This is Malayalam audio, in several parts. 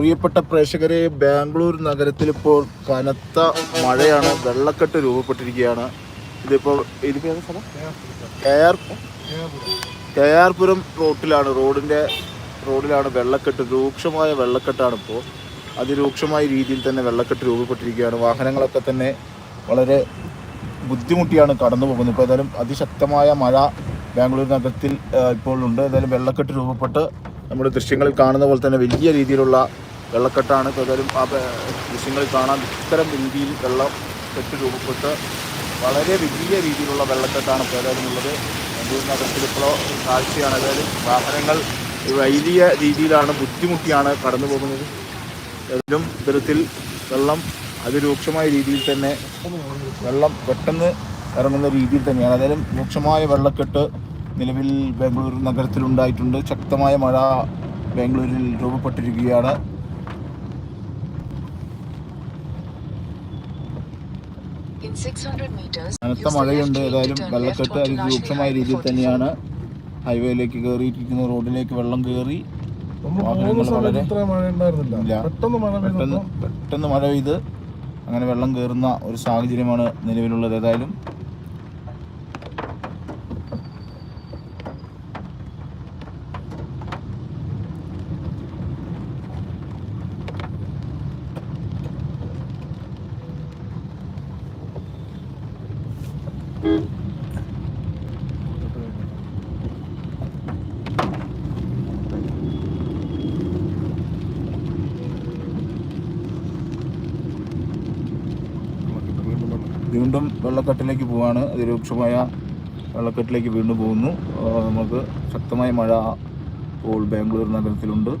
പ്രിയപ്പെട്ട പ്രേക്ഷകരെ ബാംഗ്ലൂർ നഗരത്തിൽ ഇപ്പോൾ കനത്ത മഴയാണ് വെള്ളക്കെട്ട് രൂപപ്പെട്ടിരിക്കുകയാണ്. ഇതിപ്പോൾ ഇതിപ്പോ ഏതാ സ്ഥലം? കെ ആർ കെ റോട്ടിലാണ് റോഡിന്റെ റോഡിലാണ് വെള്ളക്കെട്ട് രൂക്ഷമായ വെള്ളക്കെട്ടാണ് ഇപ്പോൾ അതിരൂക്ഷമായ രീതിയിൽ തന്നെ വെള്ളക്കെട്ട് രൂപപ്പെട്ടിരിക്കുകയാണ്. വാഹനങ്ങളൊക്കെ തന്നെ വളരെ ബുദ്ധിമുട്ടിയാണ് കടന്നു പോകുന്നത്. ഇപ്പോൾ ഏതായാലും അതിശക്തമായ മഴ ബാംഗ്ലൂർ നഗരത്തിൽ ഇപ്പോൾ ഉണ്ട്. ഏതായാലും വെള്ളക്കെട്ട് രൂപപ്പെട്ട് നമ്മുടെ ദൃശ്യങ്ങളിൽ കാണുന്ന പോലെ തന്നെ വലിയ രീതിയിലുള്ള വെള്ളക്കെട്ടാണ് പലരും ആ ദൃശ്യങ്ങളിൽ കാണാൻ ഇത്തരം രീതിയിൽ വെള്ളം കെട്ട് രൂപപ്പെട്ട് വളരെ വലിയ രീതിയിലുള്ള വെള്ളക്കെട്ടാണ് ഏതായാലും ഉള്ളത്. ഇപ്പോൾ കാഴ്ചയാണ് അതായത് വാഹനങ്ങൾ വലിയ രീതിയിലാണ് ബുദ്ധിമുട്ടിയാണ് കടന്നു പോകുന്നത്. ഏതായാലും ഇത്തരത്തിൽ വെള്ളം അതിരൂക്ഷമായ രീതിയിൽ തന്നെ വെള്ളം പെട്ടെന്ന് ഇറങ്ങുന്ന രീതിയിൽ തന്നെയാണ്. ഏതായാലും രൂക്ഷമായ വെള്ളക്കെട്ട് നിലവിൽ ബാംഗ്ലൂർ നഗരത്തിലുണ്ടായിട്ടുണ്ട്. ശക്തമായ മഴ ബാംഗ്ലൂരിൽ രൂപപ്പെട്ടിരിക്കുകയാണ്. കനത്ത മഴയുണ്ട്. ഏതായാലും വെള്ളക്കെട്ട് അതിരൂക്ഷമായ രീതിയിൽ തന്നെയാണ് ഹൈവേയിലേക്ക് കയറിയിരിക്കുന്ന റോഡിലേക്ക് വെള്ളം കയറി വളരെ- പെട്ടെന്ന് മഴ പെയ്ത്. അങ്ങനെ വെള്ളം കയറുന്ന ഒരു സാഹചര്യമാണ് നിലവിലുള്ളത്. ഏതായാലും വീണ്ടും വെള്ളക്കെട്ടിലേക്ക് പോവാണ്. അതിരൂക്ഷമായ വെള്ളക്കെട്ടിലേക്ക് വീണ്ടും പോകുന്നു. നമുക്ക് ശക്തമായ മഴ ഇപ്പോൾ ബാംഗ്ലൂർ നഗരത്തിലുണ്ട്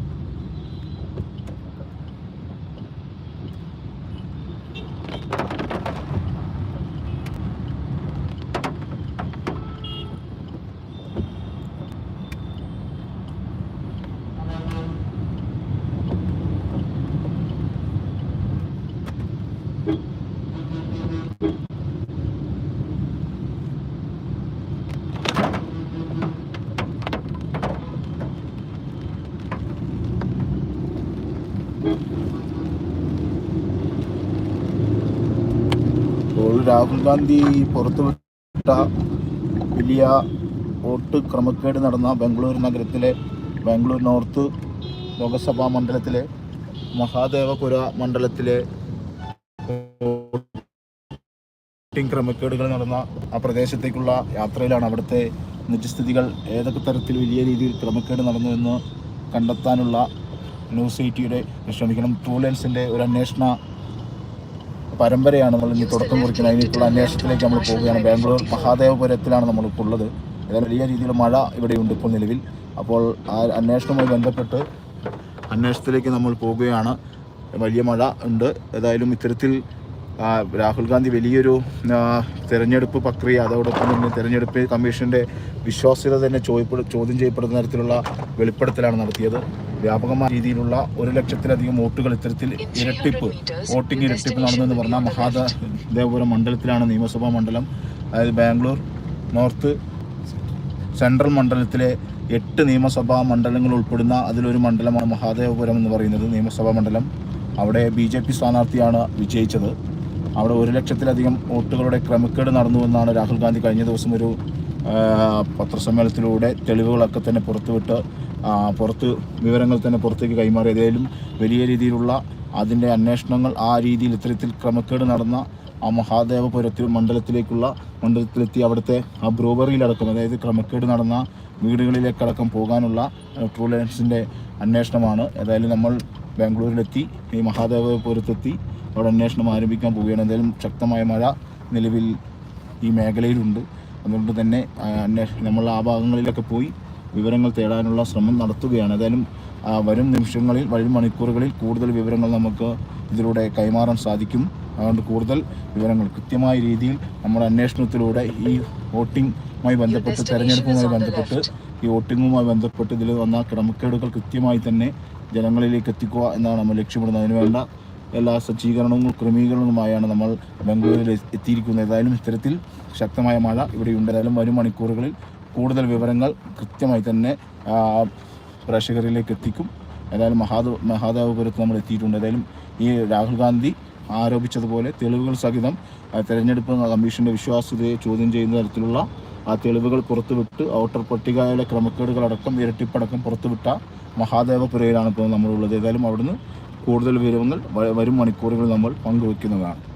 ഇപ്പോൾ രാഹുൽ ഗാന്ധി പുറത്തുവിട്ട വലിയ വോട്ട് ക്രമക്കേട് നടന്ന ബംഗളൂരു നഗരത്തിലെ ബാംഗ്ലൂർ നോർത്ത് ലോകസഭാ മണ്ഡലത്തിലെ മഹാദേവപുര മണ്ഡലത്തിലെ വോട്ടിംഗ് ക്രമക്കേടുകൾ നടന്ന ആ പ്രദേശത്തേക്കുള്ള യാത്രയിലാണ് അവിടുത്തെ നിജസ്ഥിതികൾ ഏതൊക്കെ തരത്തിൽ വലിയ രീതിയിൽ ക്രമക്കേട് നടന്നു എന്ന് കണ്ടെത്താനുള്ള ന്യൂസ് എയ്റ്റിയുടെ ക്ഷമിക്കണം ട്രൂ ലെൻസിന്റെ ഒരു അന്വേഷണ പരമ്പരയാണ് നമ്മൾ ഇനി തുടക്കം കുറിക്കുന്നത്. അതിനുള്ള അന്വേഷണത്തിലേക്ക് നമ്മൾ പോവുകയാണ്. ബാംഗ്ലൂർ മഹാദേവപുരത്തിലാണ് നമ്മളിപ്പോൾ ഉള്ളത്. ഏതായാലും വലിയ രീതിയിൽ മഴ ഇവിടെയുണ്ട് ഇപ്പോൾ നിലവിൽ. അപ്പോൾ ആ അന്വേഷണവുമായി ബന്ധപ്പെട്ട് അന്വേഷണത്തിലേക്ക് നമ്മൾ പോവുകയാണ്. വലിയ മഴ ഉണ്ട്. ഏതായാലും ഇത്തരത്തിൽ രാഹുൽ ഗാന്ധി വലിയൊരു തിരഞ്ഞെടുപ്പ് പ്രക്രിയ അതോടൊപ്പം തന്നെ തെരഞ്ഞെടുപ്പ് കമ്മീഷന്റെ വിശ്വാസ്യത തന്നെ ചോദ്യം ചെയ്യപ്പെടുന്ന തരത്തിലുള്ള വെളിപ്പെടുത്തലാണ് നടത്തിയത്. വ്യാപകമായ രീതിയിലുള്ള ഒരു ലക്ഷത്തിലധികം വോട്ടുകൾ ഇത്തരത്തിൽ ഇരട്ടിപ്പ് വോട്ടിംഗ് ഇരട്ടിപ്പ് നടന്നെന്ന് പറഞ്ഞാൽ മഹാദേവപുരം മണ്ഡലത്തിലാണ് നിയമസഭാ മണ്ഡലം. അതായത് ബാംഗ്ലൂർ നോർത്ത് സെൻട്രൽ മണ്ഡലത്തിലെ എട്ട് നിയമസഭാ മണ്ഡലങ്ങൾ ഉൾപ്പെടുന്ന അതിലൊരു മണ്ഡലമാണ് മഹാദേവപുരം എന്ന് പറയുന്നത് നിയമസഭാ മണ്ഡലം. അവിടെ ബി ജെ പി സ്ഥാനാർത്ഥിയാണ് വിജയിച്ചത്. അവിടെ ഒരു ലക്ഷത്തിലധികം വോട്ടുകളുടെ ക്രമക്കേട് നടന്നുവെന്നാണ് രാഹുൽ ഗാന്ധി കഴിഞ്ഞ ദിവസം ഒരു പത്രസമ്മേളനത്തിലൂടെ തെളിവുകളൊക്കെ തന്നെ പുറത്തുവിട്ട് പുറത്ത് വിവരങ്ങൾ തന്നെ പുറത്തേക്ക് കൈമാറി. ഏതായാലും വലിയ രീതിയിലുള്ള അതിന്റെ അന്വേഷണങ്ങൾ ആ രീതിയിൽ ഇത്തരത്തിൽ ക്രമക്കേട് നടന്ന ആ മഹാദേവപുരത്തിൽ മണ്ഡലത്തിലേക്കുള്ള മണ്ഡലത്തിലെത്തി അവിടുത്തെ ആ ബ്രൂവറിയിലടക്കം അതായത് ക്രമക്കേട് നടന്ന വീടുകളിലേക്കടക്കം പോകാനുള്ള ഏഹ്, ട്രൂ ലെൻസിന്റെ അന്വേഷണമാണ്. ഏതായാലും നമ്മൾ ബാംഗ്ലൂരിലെത്തി ഈ മഹാദേവപുരത്തെത്തി അവിടെ അന്വേഷണം ആരംഭിക്കാൻ പോവുകയാണ്. എന്തായാലും ശക്തമായ മഴ നിലവിൽ ഈ മേഖലയിലുണ്ട്. അതുകൊണ്ട് തന്നെ അന്വേഷണം നമ്മൾ ആ ഭാഗങ്ങളിലൊക്കെ പോയി വിവരങ്ങൾ തേടാനുള്ള ശ്രമം നടത്തുകയാണ്. ഏതായാലും വരും നിമിഷങ്ങളിൽ വരും മണിക്കൂറുകളിൽ കൂടുതൽ വിവരങ്ങൾ നമുക്ക് ഇതിലൂടെ കൈമാറാൻ സാധിക്കും. അതുകൊണ്ട് കൂടുതൽ വിവരങ്ങൾ കൃത്യമായ രീതിയിൽ നമ്മുടെ അന്വേഷണത്തിലൂടെ ഈ വോട്ടിങ്ങുമായി ബന്ധപ്പെട്ട് തെരഞ്ഞെടുപ്പുമായി ബന്ധപ്പെട്ട് ഈ വോട്ടിങ്ങുമായി ബന്ധപ്പെട്ട് ഇതിൽ വന്ന ക്രമക്കേടുകൾ കൃത്യമായി തന്നെ ജനങ്ങളിലേക്ക് എത്തിക്കുക എന്നാണ് നമ്മൾ ലക്ഷ്യമിടുന്നത്. അതിനുവേണ്ട എല്ലാ സജ്ജീകരണവും ക്രമീകരണവുമായാണ് നമ്മൾ ബംഗളൂരുവിൽ എത്തിയിരിക്കുന്നത്. ഏതായാലും ഇത്തരത്തിൽ ശക്തമായ മഴ ഇവിടെ ഏതായാലും വരും മണിക്കൂറുകളിൽ കൂടുതൽ വിവരങ്ങൾ കൃത്യമായി തന്നെ പ്രേക്ഷകരിലേക്ക് എത്തിക്കും. ഏതായാലും മഹാദ മഹാദേവപുരത്ത് നമ്മൾ എത്തിയിട്ടുണ്ട്. ഏതായാലും ഈ രാഹുൽ ഗാന്ധി ആരോപിച്ചതുപോലെ തെളിവുകൾ സഹിതം തെരഞ്ഞെടുപ്പ് കമ്മീഷന്റെ വിശ്വാസ്യതയെ ചോദ്യം ചെയ്യുന്ന തരത്തിലുള്ള ആ തെളിവുകൾ പുറത്തുവിട്ട് ഔട്ടർ പട്ടികയിലെ ക്രമക്കേടുകളടക്കം ഇരട്ടിപ്പടക്കം പുറത്തുവിട്ട മഹാദേവപുരയിലാണ് ഇപ്പോൾ നമ്മളുള്ളത്. ഏതായാലും അവിടുന്ന് കൂടുതൽ വിവരങ്ങൾ വരും മണിക്കൂറുകൾ നമ്മൾ പങ്കുവെക്കുന്നതാണ്.